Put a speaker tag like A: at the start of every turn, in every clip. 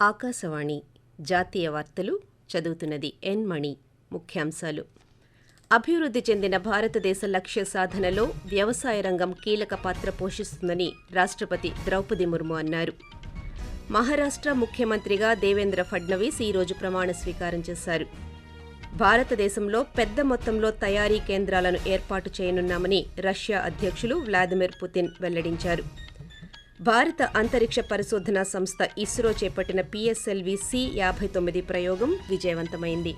A: ఆకాశవాణి జాతీయ వార్తలు చదువుతున్నది ఎన్ మణి. ముఖ్యాంశాలు. అభివృద్ధి చెందిన భారతదేశ లక్ష్య సాధనలో వ్యవసాయ రంగం కీలక పాత్ర పోషిస్తుందని రాష్ట్రపతి ద్రౌపది ముర్ము అన్నారు. మహారాష్ట్ర ముఖ్యమంత్రిగా దేవేంద్ర ఫడ్నవీస్ ఈరోజు ప్రమాణ స్వీకారం చేశారు. భారతదేశంలో పెద్ద మొత్తంలో తయారీ కేంద్రాలను ఏర్పాటు చేయనున్నామని రష్యా అధ్యక్షులు వ్లాదిమిర్ పుతిన్ వెల్లడించారు. భారత అంతరిక్ష పరిశోధన సంస్థ ఇస్రో చేపట్టిన పిఎస్ఎల్వి సి యాభై తొమ్మిది ప్రయోగం విజయవంతమైంది.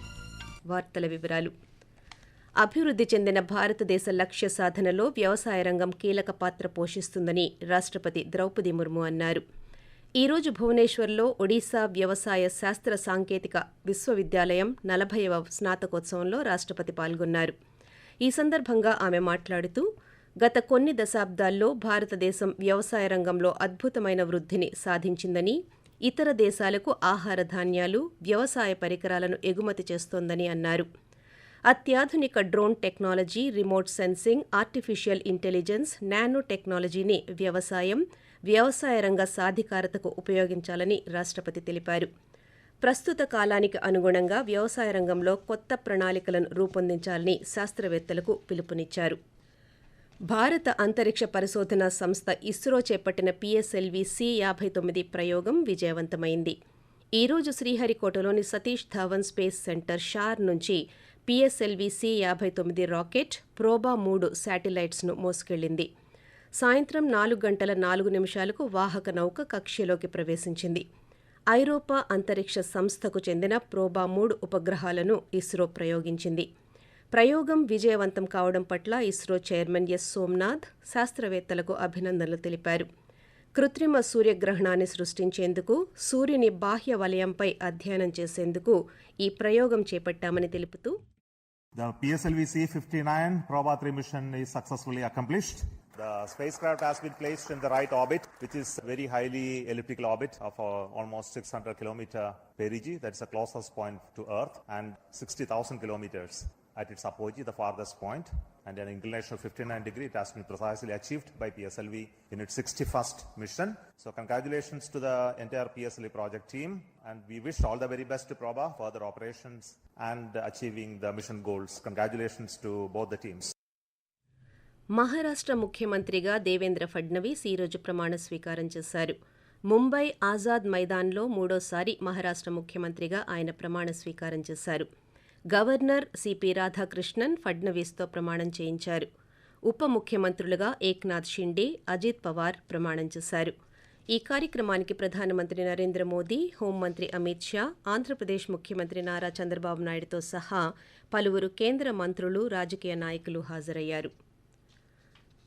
A: వార్తల వివరాలు. అభివృద్ధి చెందిన భారతదేశ లక్ష్య సాధనలో వ్యవసాయ రంగం కీలక పాత్ర పోషిస్తుందని రాష్ట్రపతి ద్రౌపది ముర్ము అన్నారు. ఈ రోజు భువనేశ్వర్లో ఒడిశా వ్యవసాయ శాస్త్ర సాంకేతిక విశ్వవిద్యాలయం నలభైవ స్నాతకోత్సవంలో రాష్ట్రపతి పాల్గొన్నారు. ఈ సందర్భంగా ఆమె మాట్లాడుతూ గత కొన్ని దశాబ్దాల్లో భారతదేశం వ్యవసాయ రంగంలో అద్భుతమైన వృద్ధిని సాధించిందని ఇతర దేశాలకు ఆహార ధాన్యాలు వ్యవసాయ పరికరాలను ఎగుమతి చేస్తోందని అన్నారు. అత్యాధునిక drone technology remote sensing artificial intelligence nano టెక్నాలజీని వ్యవసాయం వ్యవసాయ రంగ సాధికారతకు ఉపయోగించాలని రాష్ట్రపతి తెలిపారు. ప్రస్తుత కాలానికి అనుగుణంగా వ్యవసాయ రంగంలో కొత్త ప్రణాళికలను రూపొందించాలని శాస్త్రవేత్తలకు పిలుపునిచ్చారు. భారత అంతరిక్ష పరిశోధన సంస్థ ఇస్రో చేపట్టిన పిఎస్ఎల్వి సి యాభై తొమ్మిది ప్రయోగం విజయవంతమైంది. ఈ రోజు శ్రీహరికోటలోని Satish Dhawan space centre SHAR నుంచి పిఎస్ఎల్వి సి యాభై తొమ్మిది రాకెట్ ప్రోబా మూడు శాటిలైట్స్ను మోసుకెళ్ళింది సాయంత్రం నాలుగు గంటల నాలుగు నిమిషాలకు వాహక నౌక కక్ష్యలోకి ప్రవేశించింది. ఐరోపా అంతరిక్ష సంస్థకు చెందిన ప్రోబా మూడు ఉపగ్రహాలను ఇస్రో ప్రయోగించింది. ప్రయోగం విజయవంతం కావడం పట్ల ఇస్రో చైర్మన్ ఎస్ సోమ్నాథ్ శాస్త్రవేత్తలకు అభినందనలు తెలిపారు కృత్రిమ సూర్యగ్రహణాన్ని సృష్టించేందుకు సూర్యుని బాహ్య వలయంపై అధ్యయనం చేసేందుకు ఈ ప్రయోగం చేపట్టామని తెలుపుతూ
B: The PSLV C-59 Proba 3 mission is successfully accomplished. The spacecraft has been placed in the right orbit, which is very highly elliptical orbit of uh, almost 600 kilometer perigee. That's the closest point to Earth, and 60,000 kilometers at its apogee, the farthest point, and an inclination of 59 degree. It has been precisely achieved by PSLV in its 61st mission. So congratulations to the entire PSLV project team, and we wish all the very best to Proba for their operations and achieving the mission goals. Congratulations to both the teams.
A: Maharashtra ముఖ్యమంత్రిగా దేవేంద్ర ఫడ్నవీస్ ఈరోజు ప్రమాణ స్వీకారం చేశారు ముంబై ఆజాద్ మైదాన్లో మూడోసారి మహారాష్ట్ర ముఖ్యమంత్రిగా ఆయన ప్రమాణ స్వీకారం చేశారు గవర్నర్ సిపి రాధాకృష్ణన్ ఫడ్నవీస్తో ప్రమాణం చేయించారు. ఉప ముఖ్యమంత్రులుగా ఏక్నాథ్ షిండే అజిత్ పవార్ ప్రమాణం చేశారు. ఈ కార్యక్రమానికి ప్రధానమంత్రి నరేంద్ర మోదీ హోంమంత్రి అమిత్ షా ఆంధ్రప్రదేశ్ ముఖ్యమంత్రి నారా చంద్రబాబు నాయుడుతో సహా పలువురు కేంద్ర మంత్రులు రాజకీయ నాయకులు హాజరయ్యారు.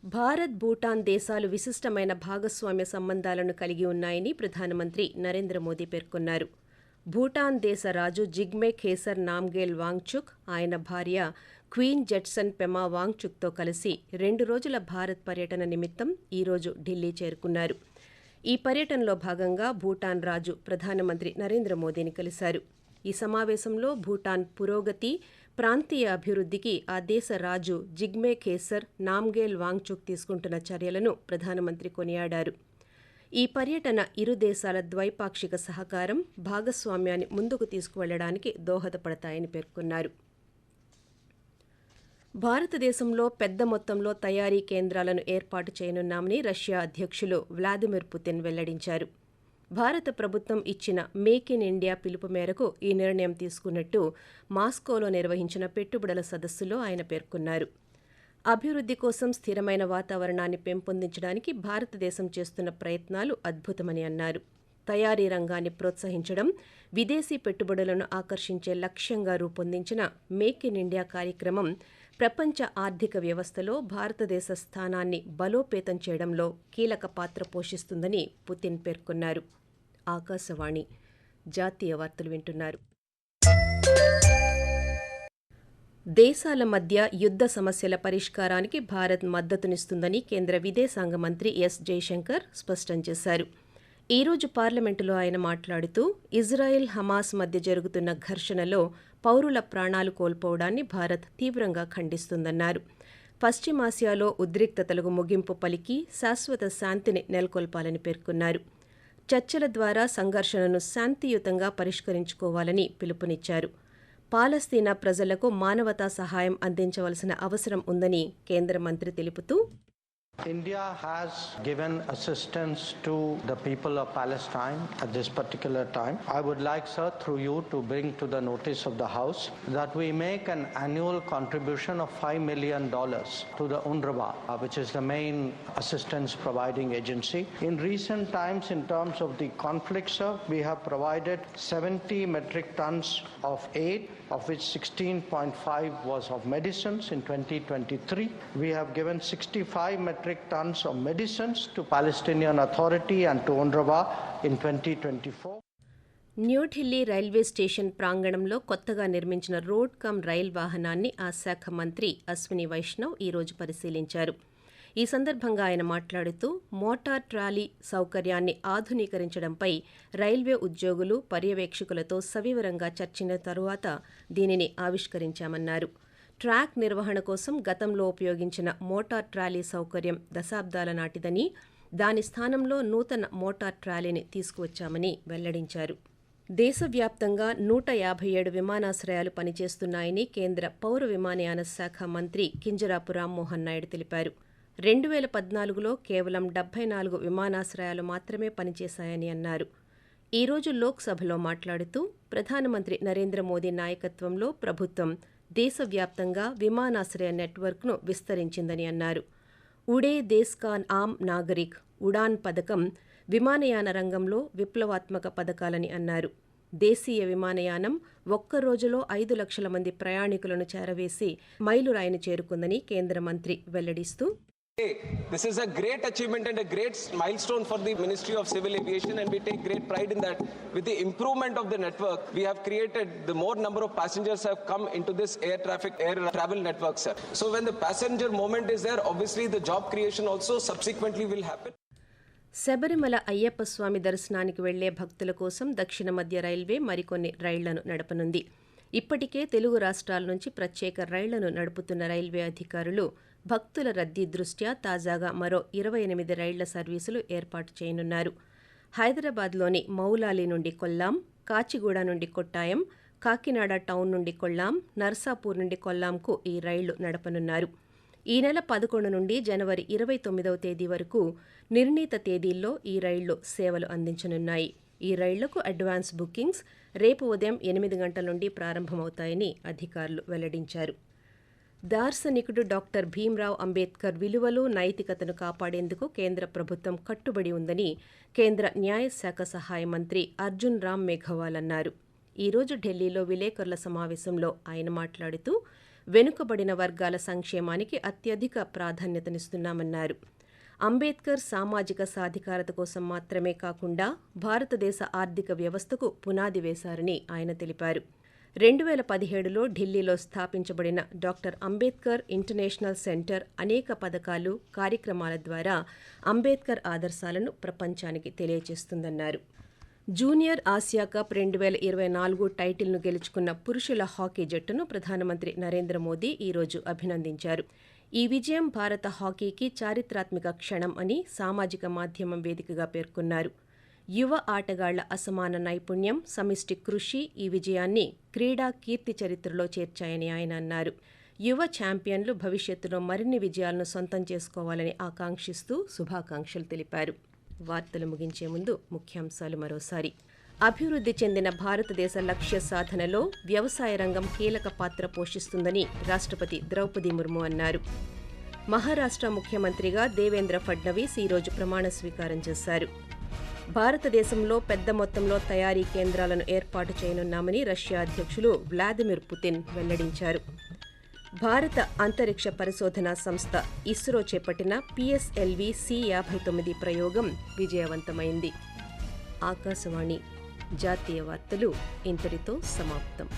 A: భారత్ భూటాన్ దేశాలు విశిష్టమైన భాగస్వామ్య సంబంధాలను కలిగి ఉన్నాయని ప్రధానమంత్రి నరేంద్ర మోదీ పేర్కొన్నారు. భూటాన్ దేశ రాజు జిగ్మే ఖేసర్ నామ్గేల్ వాంగ్చుక్ ఆయన భార్య క్వీన్ జెట్సన్ పెమా వాంగ్చుక్తో కలిసి రెండు రోజుల భారత్ పర్యటన నిమిత్తం ఈరోజు ఢిల్లీ చేరుకున్నారు. ఈ పర్యటనలో భాగంగా భూటాన్ రాజు ప్రధానమంత్రి నరేంద్ర మోదీని కలిశారు. ఈ సమావేశంలో భూటాన్ పురోగతి ప్రాంతీయ అభివృద్ధికి ఆ దేశ రాజు జిగ్మే ఖేసర్ నామ్గేల్ వాంగ్చుక్ తీసుకుంటున్న చర్యలను ప్రధానమంత్రి కొనియాడారు. ఈ పర్యటన ఇరు దేశాల ద్వైపాక్షిక సహకారం భాగస్వామ్యాన్ని ముందుకు తీసుకువెళ్ళడానికి దోహదపడతాయని పేర్కొన్నారు. భారతదేశంలో పెద్ద మొత్తంలో తయారీ కేంద్రాలను ఏర్పాటు చేయనున్నామని రష్యా అధ్యక్షులు వ్లాదిమిర్ పుతిన్ వెల్లడించారు. భారత ప్రభుత్వం ఇచ్చిన మేక్ ఇన్ ఇండియా పిలుపు మేరకు ఈ నిర్ణయం తీసుకున్నట్టు మాస్కోలో నిర్వహించిన పెట్టుబడుల సదస్సులో ఆయన పేర్కొన్నారు. అభివృద్ధి కోసం స్థిరమైన వాతావరణాన్ని పెంపొందించడానికి భారతదేశం చేస్తున్న ప్రయత్నాలు అద్భుతమని అన్నారు. తయారీ రంగాన్ని ప్రోత్సహించడం విదేశీ పెట్టుబడులను ఆకర్షించే లక్ష్యంగా రూపొందించిన మేక్ ఇన్ ఇండియా కార్యక్రమం ప్రపంచ ఆర్థిక వ్యవస్థలో భారతదేశ స్థానాన్ని బలోపేతం చేయడంలో కీలక పాత్ర పోషిస్తుందని పుతిన్ పేర్కొన్నారు. ఆకాశవాణి జాతీయ వార్తలు వింటున్నారు. దేశాల మధ్య యుద్ధ సమస్యల పరిష్కారానికి భారత్ మద్దతునిస్తుందని కేంద్ర విదేశాంగ మంత్రి ఎస్ జైశంకర్ స్పష్టం చేశారు. ఈ రోజు పార్లమెంటులో ఆయన మాట్లాడుతూ ఇజ్రాయెల్ హమాస్ మధ్య జరుగుతున్న ఘర్షణలో పౌరుల ప్రాణాలు కోల్పోవడాన్ని భారత్ తీవ్రంగా ఖండిస్తుందన్నారు. పశ్చిమాసియాలో ఉద్రిక్తతలకు ముగింపు పలికి శాశ్వత శాంతిని నెలకొల్పాలని పేర్కొన్నారు. చర్చల ద్వారా సంఘర్షణను శాంతియుతంగా పరిష్కరించుకోవాలని పిలుపునిచ్చారు. పాలస్తీనా ప్రజలకు మానవతా సహాయం అందించవలసిన అవసరం ఉందని కేంద్ర మంత్రి తెలుపుతూ
C: India has given assistance to the people of Palestine at this particular time. I would like, sir, through you to bring to the notice of the House that we make an annual contribution of $5 million to the UNRWA, uh, which is the main assistance providing agency. In recent times, in terms of the conflict, sir, we have provided 70 metric tons of aid of which 16.5 was of medicines in 2023. We have given 65 metric tons of medicines to Palestinian Authority and to UNRWA in 2024.
A: New Delhi railway station ప్రాంగణంలో కొత్తగా నిర్మించిన road come rail వాహనాన్ని ఆ శాఖ మంత్రి అశ్విని వైష్ణవ్ ఈరోజు పరిశీలించారు ఈ సందర్భంగా ఆయన మాట్లాడుతూ మోటార్ ట్రాలీ సౌకర్యాన్ని ఆధునీకరించడంపై రైల్వే ఉద్యోగులు పర్యవేక్షకులతో సవివరంగా చర్చిన తరువాత దీనిని ఆవిష్కరించామన్నారు ట్రాక్ నిర్వహణ కోసం గతంలో ఉపయోగించిన మోటార్ ట్రాలీ సౌకర్యం దశాబ్దాల నాటిదని దాని స్థానంలో నూతన మోటార్ ట్రాలీని తీసుకువచ్చామని వెల్లడించారు. దేశవ్యాప్తంగా నూట యాభై ఏడు విమానాశ్రయాలు పనిచేస్తున్నాయని కేంద్ర పౌర విమానయాన శాఖ మంత్రి కింజరాపు రామ్మోహన్ నాయుడు తెలిపారు. రెండు వేల పద్నాలుగులో కేవలం డెబ్బై నాలుగు విమానాశ్రయాలు మాత్రమే పనిచేశాయని అన్నారు. ఈ రోజు లోక్సభలో మాట్లాడుతూ ప్రధానమంత్రి నరేంద్ర మోదీ నాయకత్వంలో ప్రభుత్వం దేశవ్యాప్తంగా విమానాశ్రయ నెట్వర్క్ను విస్తరించిందని అన్నారు. ఉడే దేశ్ ఆమ్ నాగరిక్ ఉడాన్ పథకం విమానయాన రంగంలో విప్లవాత్మక పథకాలని అన్నారు. దేశీయ విమానయానం ఒక్క రోజులో ఐదు లక్షల మంది ప్రయాణికులను చేరవేసి మైలురాయిని చేరుకుందని కేంద్ర మంత్రి వెల్లడిస్తూ
D: This is a great achievement and a great milestone for the Ministry of Civil Aviation, and we take great pride in that. With the improvement of the network, we have created the more number of passengers have come into this air traffic, air travel network, sir. So when the passenger moment is there, obviously the job creation also subsequently will happen.
A: Sabarimala Ayyappa స్వామి దర్శనానికి వెళ్ళే భక్తుల కోసం దక్షిణ మధ్య railway మరికొన్ని రైళ్ళను నడపనుంది ఇప్పటికే తెలుగు రాష్ట్రాల నుంచి ప్రత్యేక రైళ్ళను నడుపుతున్న రైల్వే అధికారులు భక్తుల రద్దీ దృష్ట్యా తాజాగా మరో ఇరవై ఎనిమిది రైళ్ళ సర్వీసులు ఏర్పాటు చేయనున్నారు. హైదరాబాద్లోని మౌలాలి నుండి కొల్లాం కాచిగూడ నుండి కొట్టాయం కాకినాడ టౌన్ నుండి కొల్లాం నర్సాపూర్ నుండి కొల్లాంకు ఈ రైళ్ళు నడపనున్నారు. ఈ నెల పదకొండు నుండి జనవరి ఇరవై తొమ్మిదవ తేదీ వరకు నిర్ణీత తేదీల్లో ఈ రైళ్ళు సేవలు అందించనున్నాయి. ఈ రైళ్ళకు అడ్వాన్స్ బుకింగ్స్ రేపు ఉదయం ఎనిమిది గంటల నుండి ప్రారంభమవుతాయని అధికారులు వెల్లడించారు. దార్శనికుడు డాక్టర్ భీమ్రావ్ అంబేద్కర్ విలువలు నైతికతను కాపాడేందుకు కేంద్ర ప్రభుత్వం కట్టుబడి ఉందని కేంద్ర న్యాయశాఖ సహాయ మంత్రి అర్జున్ రామ్ మేఘవాల్ అన్నారు. ఈ రోజు ఢిల్లీలో విలేకరుల సమావేశంలో ఆయన మాట్లాడుతూ వెనుకబడిన వర్గాల సంక్షేమానికి అత్యధిక ప్రాధాన్యతనిస్తున్నామన్నారు. అంబేద్కర్ సామాజిక సాధికారత కోసం మాత్రమే కాకుండా భారతదేశ ఆర్థిక వ్యవస్థకు పునాది వేశారని ఆయన తెలిపారు. రెండు వేల పదిహేడులో ఢిల్లీలో స్థాపించబడిన డాక్టర్ అంబేద్కర్ ఇంటర్నేషనల్ సెంటర్ అనేక పథకాలు కార్యక్రమాల ద్వారా అంబేద్కర్ ఆదర్శాలను ప్రపంచానికి తెలియజేస్తుందన్నారు జూనియర్ ఆసియా కప్ రెండు వేల ఇరవై నాలుగు టైటిల్ను గెలుచుకున్న పురుషుల హాకీ జట్టును ప్రధానమంత్రి నరేంద్ర మోదీ ఈరోజు అభినందించారు. ఈ విజయం భారత హాకీకి చారిత్రాత్మక క్షణం అని సామాజిక మాధ్యమం వేదికగా పేర్కొన్నారు. యువ ఆటగాళ్ళ అసమాన నైపుణ్యం సమిష్టి కృషి ఈ విజయాన్ని క్రీడా కీర్తి చరిత్రలో చేర్చాయని ఆయన అన్నారు. యువ ఛాంపియన్లు భవిష్యత్తులో మరిన్ని విజయాలను సొంతం చేసుకోవాలని ఆకాంక్షిస్తూ శుభాకాంక్షలు తెలిపారు. వార్తలు ముగించే ముందు ముఖ్యాంశాలు మరోసారి. అభివృద్ధి చెందిన భారతదేశ లక్ష్య సాధనలో వ్యవసాయ రంగం కీలక పాత్ర పోషిస్తుందని రాష్ట్రపతి ద్రౌపది ముర్ము అన్నారు. మహారాష్ట్ర ముఖ్యమంత్రిగా దేవేంద్ర ఫడ్నవీస్ ఈరోజు ప్రమాణ స్వీకారం చేశారు. భారతదేశంలో పెద్ద మొత్తంలో తయారీ కేంద్రాలను ఏర్పాటు చేయనున్నామని రష్యా అధ్యక్షులు వ్లాదిమిర్ పుతిన్ వెల్లడించారు. భారత అంతరిక్ష పరిశోధన సంస్థ ఇస్రో చేపట్టిన పిఎస్ఎల్వి సి యాభై తొమ్మిది ప్రయోగం విజయవంతమైంది. ఆకాశవాణి జాతీయ వార్తలు ఇంతటితో సమాప్తం.